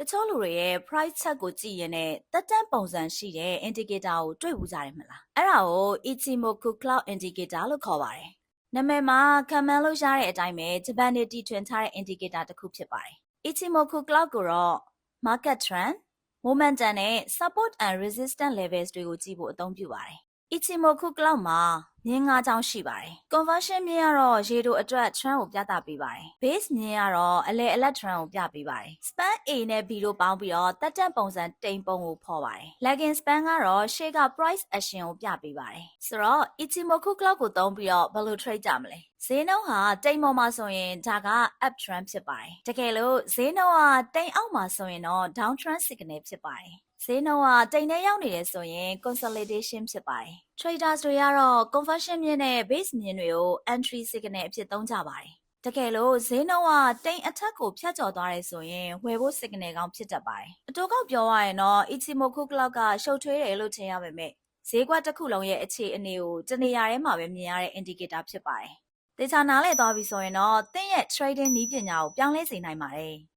တချို့လူတွေရဲ့ price chart ကိုကြည့်ရင်နဲ့တက်တန်းပုံစံရှိတဲ့ indicator ကိုတွေ့ဘူးကြတယ်မလားအဲ့ဒါကို Ichimoku Cloud Indicator လို့ခေါ်ပါတယ်နာမည်မှာခံမှန်းလို့ရတဲ့အတိုင်းပဲဂျပန်နေတီထွင်ထားတဲ့ indicator တစ်ခုဖြစ်ပါတယ် Ichimoku Cloud ကိုတော့ market trend momentum နဲ့ support and resistance levels တွေကိုကြည့်ဖို့အသုံးပြုပါတယ် Ichimoku Cloud မှာမြင်း၅ချောင်းရှိပါတယ် conversion မြင်းကတော့ရေတိုအတွက် trend ကိုပြသပေးပါတယ် base မြင်းကတော့အလဲအလက် trend ကိုပြပေးပါတယ် span A နဲ့ B တို့ပေါင်းပြီးတော့တက်တက်ပုံစံတိမ်ပုံကိုဖော်ပါတယ် lagging span ကတော့ရှေ့က price action ကိုပြပေးပါတယ်ဆိုတော့ Ichimoku Cloud ကိုသုံးပြီးတော့ဘယ်လို trade ကြမလဲဈေးနှုန်းဟာတိမ်ပေါ်မှာဆိုရင်ဒါက up trend ဖြစ်ပါတယ်တကယ်လို့ဈေးနှုန်းကတိမ်အောက်မှာဆိုရင်တော့ down trend signal ဖြစ်ပါတယ်ဈေးနှုန်းကတိမ်ထဲရောက်နေတယ်ဆိုရင် consolidation ဖြစ်ပါတယ် traders တွေကတော့ conversion မြင့်တဲ့ base မြင့်တွေကို entry signal အဖြစ်သုံးကြပါတယ်တကယ်လို့ဈေးနှုန်းကတိမ်အထက်ကိုဖြတ်ကျော်သွားတယ်ဆိုရင်ဝယ်ဖို့ signal ကောင်းဖြစ်တတ်ပါတယ်အတူကောက်ပြောရရင်တော့ Ichimoku Cloud ကရှုပ်ထွေးတယ်လို့ထင်ရပါမယ်ဈေးကွက်တစ်ခုလုံးရဲ့အခြေအနေကိုတနေရာထဲမှာပဲမြင်ရတဲ့ indicator ဖြစ်ပါတယ်တေချာနားလည်သွားပြီဆိုရင်တော့သင်ရဲ့ trading နည်းပညာကိုပြောင်းလဲစေနိုင်ပါတယ်